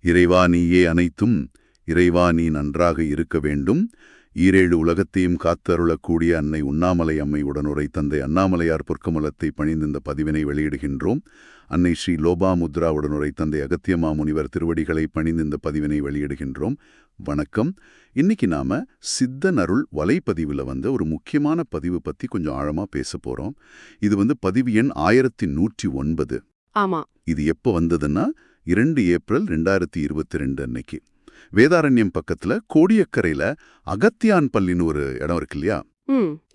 இறைவா நீயே அனைத்தும் இறைவா நீ நன்றாக இருக்க வேண்டும். ஈரேழு உலகத்தையும் காத்தருளக்கூடிய அன்னை உண்ணாமலை அம்மை உடனுரை தந்தை அண்ணாமலையார் பொற்கமலத்தை பணிந்து இந்த பதிவினை வெளியிடுகின்றோம். அன்னை ஸ்ரீ லோபாமுத்ரா உடனுரை தந்தை அகத்தியமா முனிவர் திருவடிகளை பணிந்து இந்த பதிவினை வெளியிடுகின்றோம். வணக்கம். இன்னைக்கு நாம சித்தன் அருள் வலைப்பதிவுல வந்து ஒரு முக்கியமான பதிவு பத்தி கொஞ்சம் ஆழமா பேச போறோம். இது வந்து பதிவு எண் ஆயிரத்தி நூற்றி ஒன்பது. ஆமா. இது எப்போ வந்ததுன்னா இரண்டு ஏப்ரல் ரெண்டாயிரத்தி இருபத்தி ரெண்டு அன்னைக்கு. வேதாரண்யம் பக்கத்துல கோடியக்கரையில அகத்தியான் பள்ளின்னு ஒரு இடம் இருக்கு இல்லையா?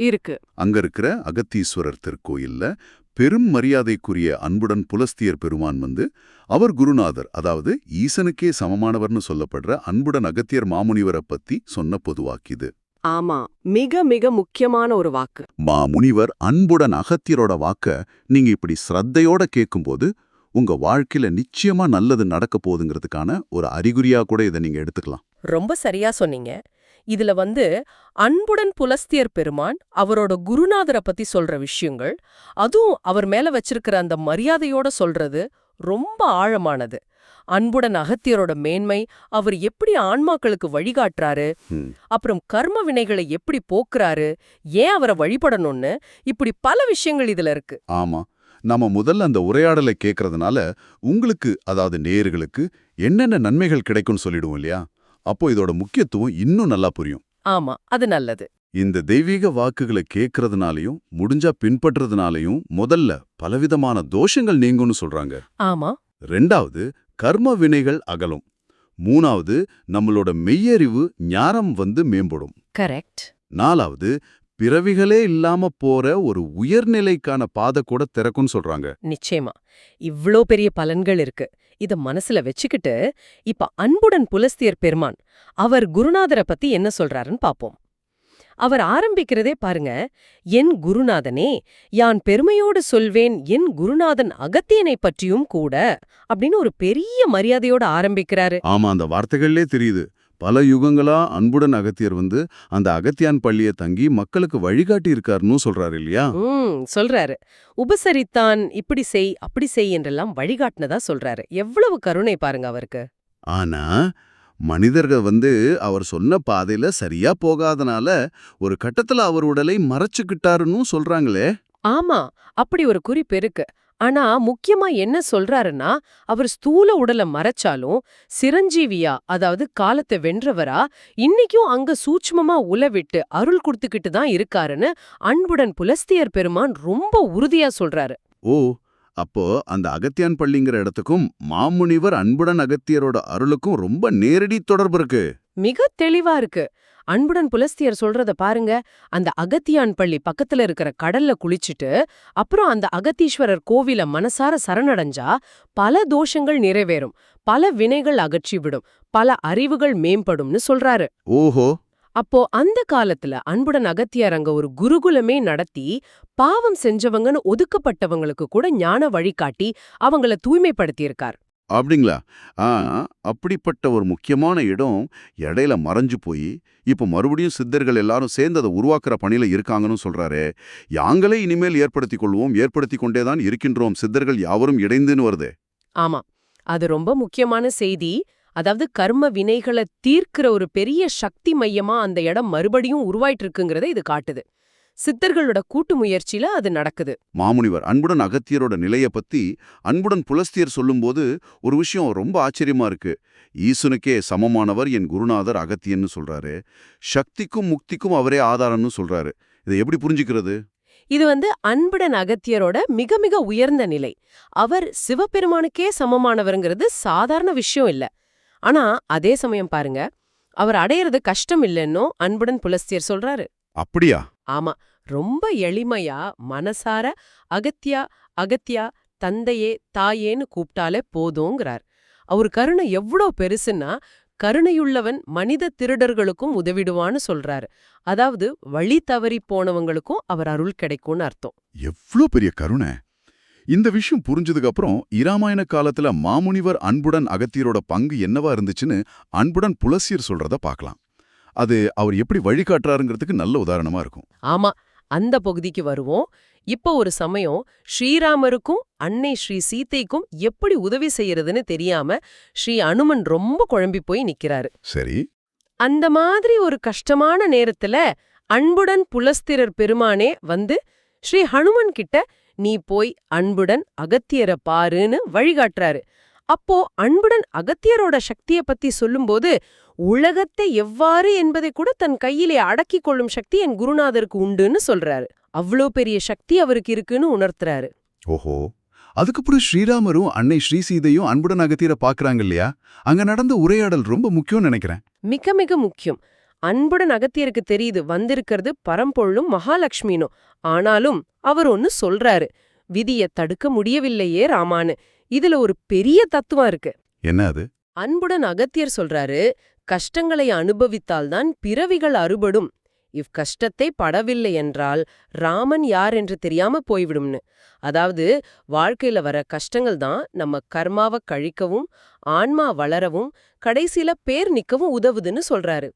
இருக்கு. அங்க இருக்கிற அகத்தீஸ்வரர் திருக்கோயில்ல பெரும் மரியாதைக்குரிய அன்புடன் புலஸ்தியர் பெருமான் வந்து அவர் குருநாதர் அதாவது ஈசனுக்கே சமமானவர்னு சொல்லப்படுற அன்புடன் அகத்தியர் மாமுனிவரை பத்தி சொன்ன பொதுவாக்கிது. ஆமா மிக மிக முக்கியமான ஒரு வாக்கு. மாமுனிவர் அன்புடன் அகத்தியரோட வாக்க நீங்க இப்படி ஸ்ரத்தையோட கேட்கும்போது உங்க வாழ்க்கையில நிச்சயமா நல்லது நடக்க போகுதுங்கிறதுக்கான ஒரு அறிகுறியா கூட இதை நீங்க எடுத்துக்கலாம். ரொம்ப சரியா சொன்னீங்க. இதுல வந்து அன்புடன் புலஸ்தியர் பெருமான் அவரோட குருநாதரை பத்தி சொல்ற விஷயங்கள் அதுவும் அவர் மேல வச்சிருக்கிற அந்த மரியாதையோட சொல்றது ரொம்ப ஆழமானது. அன்புடன் அகத்தியரோட மேன்மை அவர் எப்படி ஆன்மாக்களுக்கு வழிகாட்டுறாரு. அப்புறம் கர்ம வினைகளை எப்படி போக்குறாரு ஏன் அவரை வழிபடணும்னு இப்படி பல விஷயங்கள் இதுல இருக்கு. ஆமா. நாம முதல்ல அந்த உரையாடலை கேட்கறதுனால உங்களுக்கு அதாவது நேயர்களுக்கு என்னென்ன நன்மைகள் கிடைக்கும்னு சொல்லிடுவோம் இல்லையா? அப்போ இதோட முக்கியத்துவம் இன்னும் நல்லா புரியும். ஆமா அது நல்லது. இந்த தெய்வீக வாக்குகளை கேட்கறதுனாலையும் முடிஞ்சா பின்பற்றதுனாலையும் முதல்ல பலவிதமான தோஷங்கள் நீங்கும்னு சொல்றாங்க. ஆமா. ரெண்டாவது கர்ம வினைகள் அகலும். மூணாவது நம்மளோட மெய்யறிவு ஞானம் வந்து மேம்படும். கரெக்ட். நாலாவது பிறவிகளே இல்லாம போற ஒரு உயர்நிலைக்கான பாதை கூட திறக்கும்னு சொல்றாங்க. நிச்சயமா. இவ்ளோ பெரிய பலன்கள் இருக்கு. இத மனசுல வச்சுக்கிட்டு இப்ப அன்புடன் புலஸ்தியர் பெருமான் அவர் குருநாதரை பத்தி என்ன சொல்றாருன்னு பாப்போம். அவர் ஆரம்பிக்கிறதே பாருங்க என் குருநாதனே யான் பெருமையோடு சொல்வேன் என் குருநாதன் அகத்தியனை பற்றியும் கூட அப்படின்னு ஒரு பெரிய மரியாதையோட ஆரம்பிக்கிறாரு. ஆமா அந்த வார்த்தைகள்லே தெரியுது. பல யுகங்களா அன்புடன் அகத்தியர் வந்து அந்த அகத்தியான் பள்ளிய தங்கி மக்களுக்கு வழிகாட்டி இருக்காருன்னு சொல்றாரு இல்லையா? சொல்றாரு. உபசரித்தான் இப்படி செய் அப்படி செய் என்றெல்லாம் வழிகாட்டினதா சொல்றாரு. எவ்வளவு கருணை பாருங்க அவருக்கு. ஆனா மனிதர்கள் வந்து அவர் சொன்ன பாதையில சரியா போகாதனால ஒரு கட்டத்துல அவர் உடலை மறைச்சுக்கிட்டாருன்னு சொல்றாங்களே. ஆமா அப்படி ஒரு குறிப்பு இருக்கு. ஆனா முக்கியமா என்ன சொல்றாருன்னா அவர் ஸ்தூல உடலை மறைச்சாலும் சிரஞ்சீவியா அதாவது காலத்தை வென்றவரா இன்னைக்கும் அங்க சூட்சுமமா உலவிட்டு அருள் கொடுத்துக்கிட்டு தான் இருக்காருன்னு அன்புடன் புலஸ்தியர் பெருமான் ரொம்ப உறுதியா சொல்றாரு. ஓ அப்போ அந்த அகத்தியான் பள்ளிங்கிற இடத்துக்கும் மாமுனிவர் அன்புடன் அகத்தியரோட அருளுக்கும் ரொம்ப நேரடி தொடர்பு இருக்கு. மிக தெளிவா இருக்கு. அன்புடன் புலஸ்தியர் சொல்றத பாருங்க. அந்த அகத்தியான் பள்ளி பக்கத்துல இருக்கிற கடல்ல குளிச்சுட்டு அப்புறம் அந்த அகத்தீஸ்வரர் கோவில மனசார சரணடைஞ்சா பல தோஷங்கள் நிறைவேறும். பல வினைகள் அகற்றிவிடும் பல அறிவுகள் மேம்படும்னு சொல்றாரு. ஓஹோ. அப்போ அந்த காலத்துல அன்புடன் அகத்தியார் அங்க ஒரு குருகுலமே நடத்தி பாவம் செஞ்சவங்கன்னு ஒதுக்கப்பட்டவங்களுக்கு கூட ஞான வழிகாட்டி அவங்கள தூய்மைப்படுத்தியிருக்கார். அப்படிங்களா? ஆ அப்படிப்பட்ட ஒரு முக்கியமான இடம் இடையில மறைஞ்சு போய் இப்போ மறுபடியும் சித்தர்கள் எல்லாரும் சேர்ந்து அதை உருவாக்குற பணியில் இருக்காங்கன்னு சொல்றாரே. யாங்களே இனிமேல் ஏற்படுத்திக் கொள்வோம் ஏற்படுத்தி கொண்டேதான் இருக்கின்றோம். சித்தர்கள் யாவரும் இடைந்துன்னு வருது. ஆமா. அது ரொம்ப முக்கியமான செய்தி. அதாவது கர்ம வினைகளை தீர்க்கிற ஒரு பெரிய சக்தி மையமா அந்த இடம் மறுபடியும் உருவாயிட்டு இருக்குங்கிறத இது காட்டுது. சித்தர்களோட கூட்டு முயற்சியில அது நடக்குது. மாமுனிவர் அன்புடன் அகத்தியரோட நிலைய பத்தி அன்புடன் புலஸ்தியர் சொல்லும்போது ஒரு விஷயம் ரொம்ப ஆச்சரியமா இருக்கு. ஈசனுக்கே சமமானவர் என் குருநாதர் அகத்தியன்னு சொல்றாரு. சக்திக்கும் முக்திக்கும் அவரே ஆதாரம்னு சொல்றாரு. இதை எப்படி புரிஞ்சுக்கிறது? இது வந்து அன்புடன் அகத்தியரோட மிக மிக உயர்ந்த நிலை. அவர் சிவபெருமானுக்கே சமமானவருங்கிறது சாதாரண விஷயம் இல்ல. ஆனா அதே சமயம் பாருங்க அவர் அடையிறது கஷ்டம் இல்லைன்னும் அன்புடன் புலஸ்தியர் சொல்றாரு. அப்படியா? ஆமா ரொம்ப எளிமையா மனசார அகத்தியா அகத்தியா தந்தையே தாயேன்னு கூப்பிட்டாலே போதுங்கிறார். அவர் கருணை எவ்வளோ பெருசுன்னா கருணையுள்ளவன் மனித திருடர்களுக்கும் உதவிடுவான்னு சொல்றாரு. அதாவது வழி தவறி போனவங்களுக்கும் அவர் அருள் கிடைக்கும்னு அர்த்தம். எவ்ளோ பெரிய கருணை. இந்த விஷயம் புரிஞ்சதுக்கு அப்புறம் இராமாயண காலத்துல மாமுனிவர் அன்புடன் அகத்தியரோட பங்கு என்னவா இருந்துச்சுன்னு அன்புடன் புலசியர் சொல்றத பார்க்கலாம். அது அவர் எப்படி வழிகாட்டுறாருங்கிறதுக்கு நல்ல உதாரணமா இருக்கும். ஆமா அந்த பகுதிக்கு வருவோம். இப்போ ஒரு சமயம் ஸ்ரீராமருக்கும் அன்னை ஸ்ரீ சீதைக்கும் எப்படி உதவி செய்யறதுன்னு தெரியாம ஸ்ரீ அனுமன் ரொம்ப குழம்பி போய் நிக்கிறாரு. சரி. அந்த மாதிரி ஒரு கஷ்டமான நேரத்துல அன்புடன் புலஸ்திரர் பெருமானே வந்து ஸ்ரீ ஹனுமன் கிட்ட நீ போய் அன்புடன் அகத்தியரை பாருன்னு வழிகாட்டுறாரு. அப்போ அன்புடன் அகத்தியரோட சக்திய பத்தி சொல்லும்போது உலகத்தை எவ்வாறு என்பதை கூட தன் கையிலே அடக்கிக் கொள்ளும் சக்தி என் குருநாதருக்கு உண்டுன்னு சொல்றாரு. அவ்ளோ பெரிய சக்தி அவருக்கு இருக்குன்னு உணர்த்துறாரு. ஓஹோ. அதுக்கப்புறம் ஸ்ரீராமரும் அன்னை ஸ்ரீசீதையும் அன்புடன் அகத்தியரை பாக்குறாங்க இல்லையா? அங்க நடந்த உரையாடல் ரொம்ப முக்கியம்னு நினைக்கிறேன். மிக மிக முக்கியம். அன்புடன் அகத்தியருக்கு தெரியுது வந்திருக்கிறது பரம்பொருளும் மகாலட்சுமினும். ஆனாலும் அவர் ஒன்னு சொல்றாரு விதிய தடுக்க முடியவில்லையே ராமான்னு. இதுல ஒரு பெரிய தத்துவம் இருக்கு. என்ன அது? அன்புடன் அகத்தியர் சொல்றாரு கஷ்டங்களை அனுபவித்தால்தான் பிறவிகள் அறுபடும். இவ் கஷ்டத்தை படவில்லை என்றால் ராமன் யார் என்று தெரியாம போய்விடும்னு. அதாவது வாழ்க்கையில வர கஷ்டங்கள் தான் நம்ம கர்மாவை கழிக்கவும் ஆன்மா வளரவும் கடைசியில பேர் நிக்கவும் உதவுதுன்னு சொல்றாரு.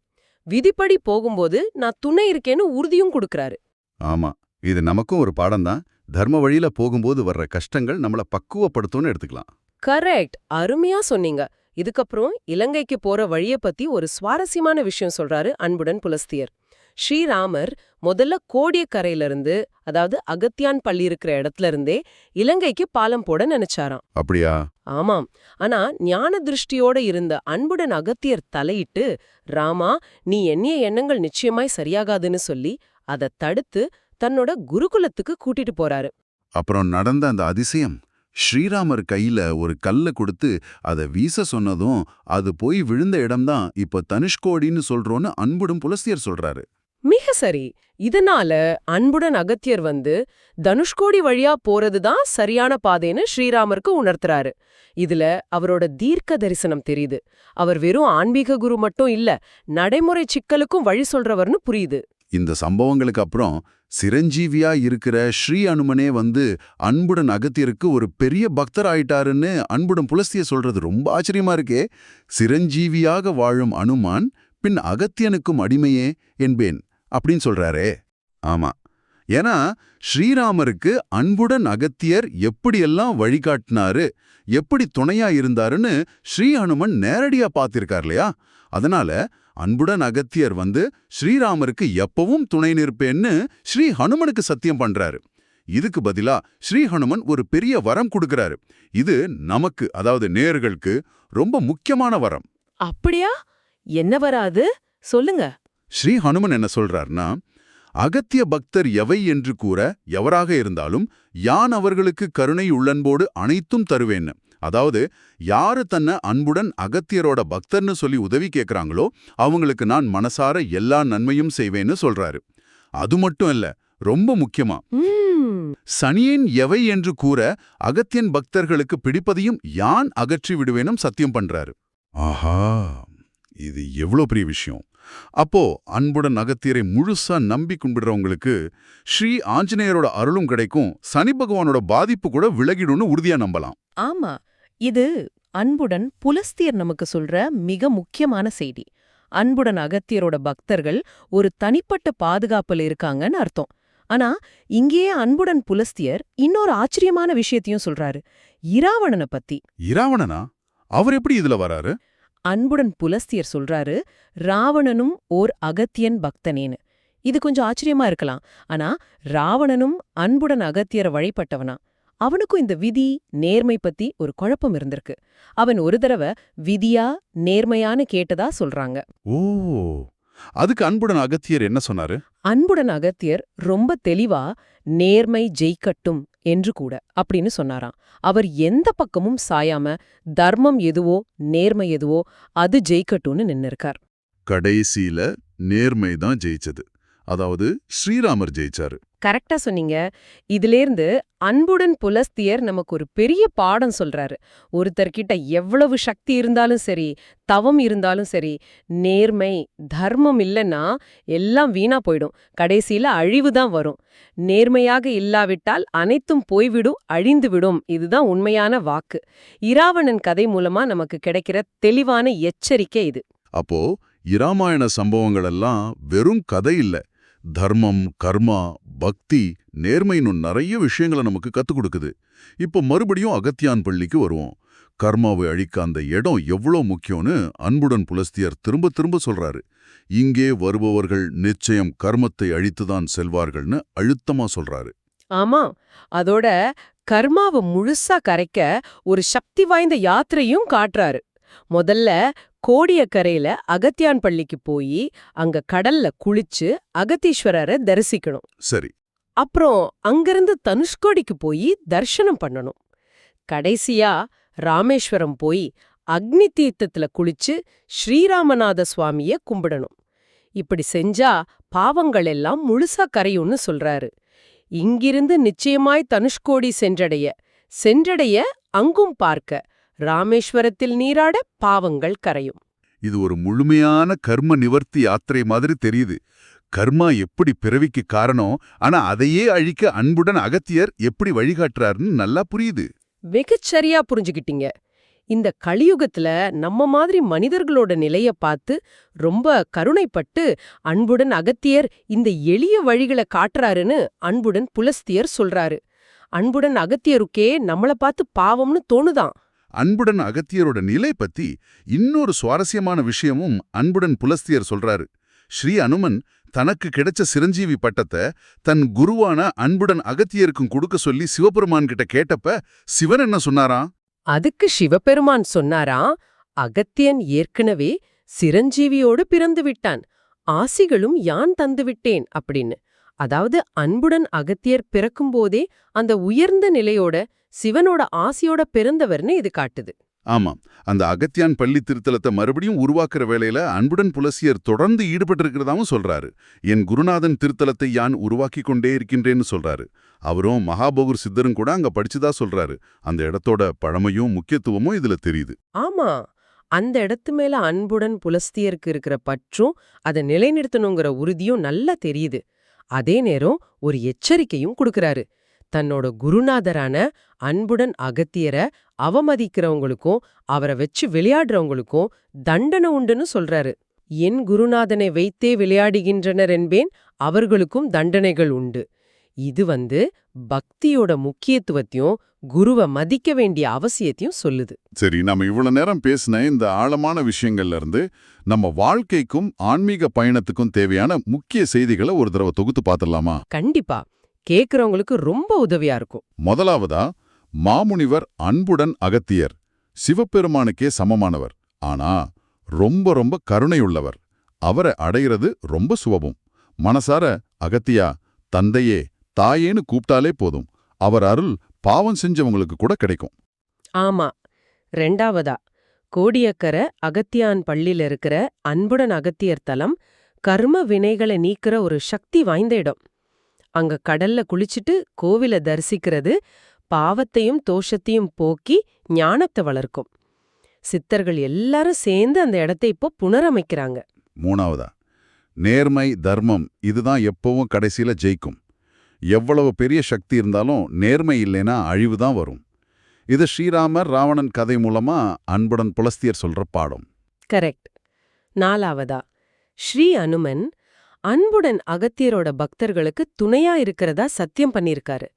விதிப்படி போகும்போது நான் துணை இருக்கேன்னு உறுதியும் கொடுக்கறாரு. ஆமா இது நமக்கும் ஒரு பாடம்தான். தர்ம வழியில போகும்போது வர்ற கஷ்டங்கள் நம்மள பக்குவப்படுத்தும்னு எடுத்துக்கலாம். கரெக்ட். அருமையா சொன்னீங்க. இதுக்கப்புறம் இலங்கைக்கு போற வழிய பத்தி ஒரு சுவாரஸ்யமான விஷயம் சொல்றாரு அன்புடன் புலஸ்தியர். ஸ்ரீராமர் முதல்ல கோடியக்கரையிலிருந்து அதாவது அகத்தியான் பள்ளி இருக்கிற இடத்துல இருந்தே இலங்கைக்கு பாலம் போட நினைச்சாராம். அப்படியா? ஆமாம். ஆனா ஞான திருஷ்டியோட இருந்த அன்புடன் அகத்தியர் தலையிட்டு ராமா நீ எண்ணிய எண்ணங்கள் நிச்சயமாய் சரியாகாதுன்னு சொல்லி அதை தடுத்து தன்னோட குருகுலத்துக்கு கூட்டிட்டு போறாரு. அப்புறம் நடந்த அந்த அதிசயம் ஸ்ரீராமர் கையில ஒரு கல்ல கொடுத்து அதை வீச சொன்னதும் அது போய் விழுந்த இடம்தான் இப்ப தனுஷ்கோடின்னு சொல்றோன்னு அன்புடும் புலஸ்தியர் சொல்றாரு. மிக சரி. இதனால அன்புடன் அகத்தியர் வந்து தனுஷ்கோடி வழியா போறதுதான் சரியான பாதைன்னு ஸ்ரீராமருக்கு உணர்த்துறாரு. இதுல அவரோட தீர்க்க தரிசனம் தெரியுது. அவர் வெறும் ஆன்மீக குரு மட்டும் இல்ல நடைமுறை சிக்கலுக்கும் வழி சொல்றவர்னு புரியுது. இந்த சம்பவங்களுக்கு அப்புறம் சிரஞ்சீவியா இருக்கிற ஸ்ரீ அனுமனே வந்து அன்புடன் அகத்தியருக்கு ஒரு பெரிய பக்தர் ஆயிட்டாருன்னு அன்புடன் புலஸ்திய சொல்றது ரொம்ப ஆச்சரியமா இருக்கே. சிரஞ்சீவியாக வாழும் அனுமான் பின் அகத்தியனுக்கும் அடிமையே என்பேன் அப்படின்னு சொல்றாரே. ஆமா. ஏன்னா ஸ்ரீராமருக்கு அன்புடன் அகத்தியர் எப்படியெல்லாம் வழிகாட்டினாரு எப்படி துணையா இருந்தாருன்னு ஸ்ரீ அனுமன் நேரடியா பார்த்திருக்கார் இல்லையா? அதனால அன்புடன் அகத்தியர் வந்து ஸ்ரீராமருக்கு எப்பவும் துணை நிற்பேன்னு ஸ்ரீ ஹனுமனுக்கு சத்தியம் பண்றாரு. இதுக்கு பதிலா ஸ்ரீ ஹனுமன் ஒரு பெரிய வரம் கொடுக்கறாரு. இது நமக்கு அதாவது நேர்களுக்கு ரொம்ப முக்கியமான வரம். அப்படியா? என்ன வராது சொல்லுங்க. ஸ்ரீ ஹனுமன் என்ன சொல்றார்னா அகத்திய பக்தர் எவை என்று கூற எவராக இருந்தாலும் யான் அவர்களுக்கு கருணை உள்ளன்போடு அனைத்தும் தருவேன்னு. அதாவது யாரு தன்னை அன்புடன் அகத்தியரோட பக்தர்னு சொல்லி உதவி கேட்கறாங்களோ அவங்களுக்கு நான் மனசார எல்லா நன்மையும் செய்வேன்னு சொல்றாரு. அது மட்டும் இல்ல ரொம்ப முக்கியமா சனியேன் எவை என்று கூற அகத்தியன் பக்தர்களுக்கு பிடிப்பதையும் யான் அகற்றி விடுவேனும் சத்தியம் பண்றாரு. ஆஹா இது எவ்வளோ பெரிய விஷயம். அப்போ அன்புடன் அகத்தியரை முழுசா நம்பி கும்பிடுறவங்களுக்கு ஸ்ரீ ஆஞ்சநேயரோட அருளும் கிடைக்கும். சனி பகவானோட பாதிப்பு கூட விலகிடும்னு உறுதியா நம்பலாம். ஆமா. இது அன்புடன் புலஸ்தியர் நமக்கு சொல்ற மிக முக்கியமான செய்தி. அன்புடன் அகத்தியரோட பக்தர்கள் ஒரு தனிப்பட்ட பாதுகாப்புல இருக்காங்கன்னு அர்த்தம். ஆனா இங்கேயே அன்புடன் புலஸ்தியர் இன்னொரு ஆச்சரியமான விஷயத்தையும் சொல்றாரு. இராவணனை பத்தி. இராவணனா? அவர் எப்படி இதுல வராரு? அன்புடன் புலஸ்தியர் சொல்றாரு ராவணனும் ஓர் அகத்தியன் பக்தனேன்னு. இது கொஞ்சம் ஆச்சரியமா இருக்கலாம். ஆனா ராவணனும் அன்புடன் அகத்தியரை வழிபட்டவனா. அவனுக்கும் இந்த விதி நேர்மை பத்தி ஒரு குழப்பம் இருந்திருக்கு. அவன் ஒரு தடவை விதியா நேர்மையான்னு கேட்டதா சொல்றாங்க. ஓ அதுக்கு அன்புடன் அகத்தியர் என்ன சொன்னாரு? அன்புடன் அகத்தியர் ரொம்ப தெளிவா நேர்மை ஜெயிக்கட்டும் என்று கூட அப்படின்னு சொன்னாராம். அவர் எந்த பக்கமும் சாயாம தர்மம் எதுவோ நேர்மை எதுவோ அது ஜெயிக்கட்டும்னு நின்னுருக்கார். கடைசியில நேர்மை தான் ஜெயிச்சது. அதாவது ஸ்ரீராமர் ஜெயிச்சாரு. கரெக்டா சொன்னீங்க. இதிலேருந்து அன்புடன் புலஸ்தியர் நமக்கு ஒரு பெரிய பாடம் சொல்றாரு. ஒருத்தர்கிட்ட எவ்வளவு சக்தி இருந்தாலும் சரி தவம் இருந்தாலும் சரி நேர்மை தர்மம் இல்லைன்னா எல்லாம் வீணா போயிடும். கடைசியில அழிவு தான் வரும். நேர்மையாக இல்லாவிட்டால் அனைத்தும் போய்விடும் அழிந்துவிடும். இதுதான் உண்மையான வாக்கு. இராவணன் கதை மூலமா நமக்கு கிடைக்கிற தெளிவான எச்சரிக்கை இது. அப்போ இராமாயண சம்பவங்கள் எல்லாம் வெறும் கதை இல்ல. தர்மம் கர்மா பக்தி நேர்மைன்னு நிறைய விஷயங்களை நமக்கு கற்றுக் கொடுக்குது. இப்போ மறுபடியும் அகத்தியான் பள்ளிக்கு வருவோம். கர்மாவை அழிக்க அந்த இடம் எவ்வளோ முக்கியம்னு அன்புடன் புலஸ்தியர் திரும்ப திரும்ப சொல்றாரு. இங்கே வருபவர்கள் நிச்சயம் கர்மத்தை அழித்துதான் செல்வார்கள்னு அழுத்தமா சொல்றாரு. ஆமா. அதோட கர்மாவை முழுசா கரைக்க ஒரு சக்தி வாய்ந்த யாத்திரையும் காட்டுறாரு. முதல்ல கோடியக்கரையில அகத்தியான் பள்ளிக்கு போய் அங்க கடல்ல குளிச்சு அகத்தீஸ்வரரை தரிசிக்கணும். சரி. அப்புறம் அங்கிருந்து தனுஷ்கோடிக்கு போய் தர்ஷனம் பண்ணணும். கடைசியா ராமேஸ்வரம் போய் அக்னி தீர்த்தத்துல குளிச்சு ஸ்ரீராமநாத சுவாமிய கும்பிடணும். இப்படி செஞ்சா பாவங்கள் எல்லாம் முழுசா கரையும்னு சொல்றாரு. இங்கிருந்து நிச்சயமாய் தனுஷ்கோடி சென்றடைய சென்றடைய அங்கும் பார்க்க ராமேஸ்வரத்தில் நீராட பாவங்கள் கரையும். இது ஒரு முழுமையான கர்ம நிவர்த்தி யாத்திரை மாதிரி தெரியுது. கர்மா எப்படி பிறவிக்கு காரணம் ஆனா அதையே அழிக்க அன்புடன் அகத்தியர் எப்படி வழிகாட்டுறாருன்னு நல்லா புரியுது. வெகுச் சரியா புரிஞ்சுக்கிட்டீங்க. இந்த கலியுகத்துல நம்ம மாதிரி மனிதர்களோட நிலைய பார்த்து ரொம்ப கருணைப்பட்டு அன்புடன் அகத்தியர் இந்த எளிய வழிகளை காட்டுறாருன்னு அன்புடன் புலஸ்தியர் சொல்றாரு. அன்புடன் அகத்தியருக்கே நம்மள பார்த்து பாவம்னு தோணுதாம் அன்புடன் அகத்தியரோட நிலை பத்தி இன்னொரு சுவாரஸ்யமான விஷயமும் அன்புடன் புலஸ்தியர் சொல்றாரு. ஸ்ரீ அனுமன் தனக்கு கிடைச்ச சிரஞ்சீவி பட்டத்தை தன் குருவான அன்புடன் அகத்தியருக்கும் கொடுக்க சொல்லி சிவபெருமான் கிட்ட கேட்டப்ப சிவன் என்ன சொன்னாராம் அதுக்கு சிவபெருமான் சொன்னாராம் அகத்தியன் ஏற்கனவே சிரஞ்சீவியோடு பிறந்து விட்டான் ஆசிகளும் யான் தந்துவிட்டேன் அப்படின்னு. அதாவது அன்புடன் அகத்தியர் பிறக்கும்போதே அந்த உயர்ந்த நிலையோட சிவனோட ஆசியோட பிறந்தவர்னு இது காட்டுது. ஆமாம் அந்த அகத்தியான் பள்ளி திருத்தலத்தை மறுபடியும் உருவாக்குற வேலையில அன்புடன் புலசியர் தொடர்ந்து ஈடுபட்டிருக்கிறதாவும் சொல்றாரு. என் குருநாதன் திருத்தலத்தை யான் உருவாக்கி கொண்டே இருக்கின்றேன்னு சொல்றாரு. அவரும் மகாபோகர் சித்தரும் கூட அங்க படிச்சுதா சொல்றாரு. அந்த இடத்தோட பழமையும் முக்கியத்துவமும் இதுல தெரியுது. ஆமா. அந்த இடத்து மேல அன்புடன் புலஸ்தியருக்கு இருக்கிற பற்றும் அதை நிலைநிறுத்தணுங்கிற உறுதியும் நல்லா தெரியுது. அதே நேரம் ஒரு எச்சரிக்கையும் கொடுக்கறாரு. தன்னோட குருநாதரான அன்புடன் அகத்தியரை அவமதிக்கிறவங்களுக்கும் அவரை வச்சு விளையாடுறவங்களுக்கும் தண்டனை உண்டுன்னு சொல்றாரு. என் குருநாதனை வைத்தே விளையாடுகின்றனர் என்பேன் அவர்களுக்கும் தண்டனைகள் உண்டு. இது வந்து பக்தியோட முக்கியத்துவத்தையும் குருவை மதிக்க வேண்டிய அவசியத்தையும் சொல்லுது. சரி நம்ம இவ்வளவு நேரம் பேசின இந்த ஆழமான விஷயங்கள்ல இருந்து நம்ம வாழ்க்கைக்கும் ஆன்மீக பயணத்துக்கும் தேவையான முக்கிய செய்திகளை ஒரு தடவை தொகுத்து பார்த்துடலாமா? கண்டிப்பா. கேக்குறவங்களுக்கு ரொம்ப உதவியா இருக்கும். முதலாவதா மாமுனிவர் அன்புடன் அகத்தியர் சிவபெருமானுக்கே சமமானவர். ஆனா ரொம்ப ரொம்ப கருணையுள்ளவர். அவரை அடையிறது ரொம்ப சுலபம் மனசார அகத்தியா தந்தையே தாயேன்னு கூப்பிட்டாலே போதும். அவர் அருள் பாவம் செஞ்சவங்களுக்கு கூட கிடைக்கும். ஆமா. ரெண்டாவதா கோடியக்கரை அகத்தியான் பள்ளியில இருக்கிற அன்புடன் அகத்தியர் தலம் கர்ம வினைகளை நீக்கிற ஒரு சக்தி வாய்ந்த இடம். அங்க கடல்ல குளிச்சுட்டு கோவில தரிசிக்கிறது பாவத்தையும் தோஷத்தையும் போக்கி ஞானத்தை வளர்க்கும். சித்தர்கள் எல்லாரும் சேர்ந்து அந்த இடத்தை இப்போ புனரமைக்கிறாங்க. மூணாவதா? நேர்மை தர்மம் இதுதான் எப்பவும் கடைசியில ஜெயிக்கும். எவ்வளவு பெரிய சக்தி இருந்தாலும் நேர்மை இல்லைனா அழிவு தான் வரும். இது ஸ்ரீராமர் ராவணன் கதை மூலமா அன்புடன் புலஸ்தியர் சொல்ற பாடம். கரெக்ட். நாலாவதா? ஸ்ரீ அனுமன் அன்புடன் அகத்தியரோட பக்தர்களுக்கு துணையா இருக்கிறதா சத்தியம் பண்ணியிருக்காரு.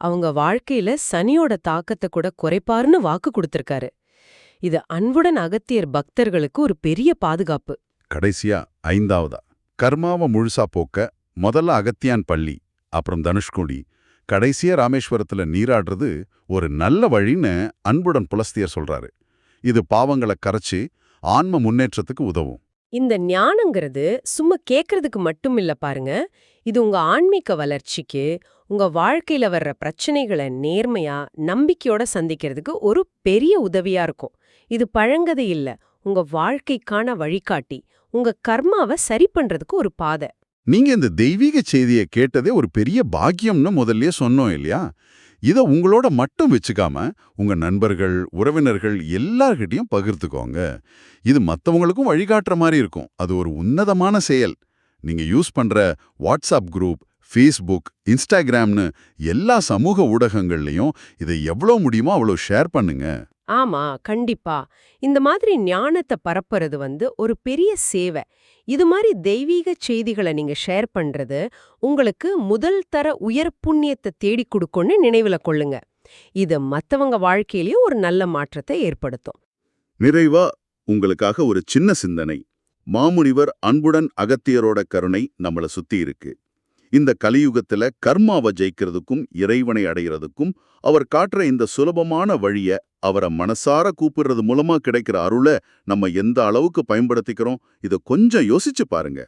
அவங்க வாழ்க்கையில சனியோட தாக்கத்தை கூட குறைப்பாருன்னு வாக்கு கொடுத்திருக்காரு. இது அன்புடன் அகத்தியர் பக்தர்களுக்கு ஒரு பெரிய பாதுகாப்பு. கடைசியா ஐந்தாவதா. கர்மாவை முழுசா போக்க முதல்ல அகத்தியான் பள்ளி அப்புறம் தனுஷ்கோடி கடைசியா ராமேஸ்வரத்துல நீராடுறது ஒரு நல்ல வழின்னு அன்புடன் புலஸ்தியர் சொல்றாரு. இது பாவங்களை கரைச்சு ஆன்ம முன்னேற்றத்துக்கு உதவும். இந்த ஞானங்கிறது சும்மா கேட்கறதுக்கு மட்டும் இல்ல பாருங்க. இது உங்க ஆன்மீக வளர்ச்சிக்கு உங்க வாழ்க்கையில வர்ற பிரச்சனைகளை நேர்மையா நம்பிக்கையோட சந்திக்கிறதுக்கு ஒரு பெரிய உதவியா இருக்கும். இது பழங்கதை இல்ல. உங்க வாழ்க்கைக்கான வழிகாட்டி உங்க கர்மாவை சரி பண்றதுக்கு ஒரு பாதை. நீங்க இந்த தெய்வீக செய்தியை கேட்டதே ஒரு பெரிய பாக்கியம்னு முதல்லயே சொன்னோம் இல்லையா? இத உங்களோட மட்டும் வச்சுக்காம உங்க நண்பர்கள் உறவினர்கள் எல்லார்கிட்டயும் பகிர்ந்துக்கோங்க. இது மத்தவங்களுக்கும் வழிகாட்டுற மாதிரி இருக்கும். அது ஒரு உன்னதமான செயல். நீங்க யூஸ் பண்ற வாட்ஸ்அப் குரூப் ஃபேஸ்புக் இன்ஸ்டாகிராம்னு எல்லா சமூக ஊடகங்கள்லயும் இதை எவ்வளோ முடியுமோ அவ்வளோ ஷேர் பண்ணுங்க. ஆமா கண்டிப்பா. இந்த மாதிரி ஞானத்தை பரப்புறது வந்து ஒரு பெரிய சேவை. இது மாதிரி தெய்வீக செய்திகளை நீங்க ஷேர் பண்றது உங்களுக்கு முதல் தர உயர் புண்ணியத்தை தேடி கொடுக்கும்னு நினைவுல கொள்ளுங்க. இது மத்தவங்க வாழ்க்கையிலயும் ஒரு நல்ல மாற்றத்தை ஏற்படுத்தும். நிறைவா உங்களுக்காக ஒரு சின்ன சிந்தனை. மாமுனிவர் அன்புடன் அகத்தியரோட கருணை நம்மள சுத்தி இருக்கு. இந்த கலியுகத்துல கர்மாவை ஜெயிக்கிறதுக்கும் இறைவனை அடைகிறதுக்கும் அவர் காட்டுற இந்த சுலபமான வழிய அவரை மனசார கூப்பிடுறது மூலமா கிடைக்கிற அருளை நம்ம எந்த அளவுக்கு பயன்படுத்திக்கிறோம்? இத கொஞ்சம் யோசிச்சு பாருங்க.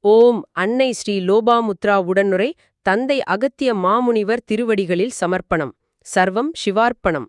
ஓம் அன்னை ஸ்ரீ லோபாமுத்ரா உடனுரை தந்தை அகத்திய மாமுனிவர் திருவடிகளில் சமர்ப்பணம். சர்வம் சிவார்ப்பணம்.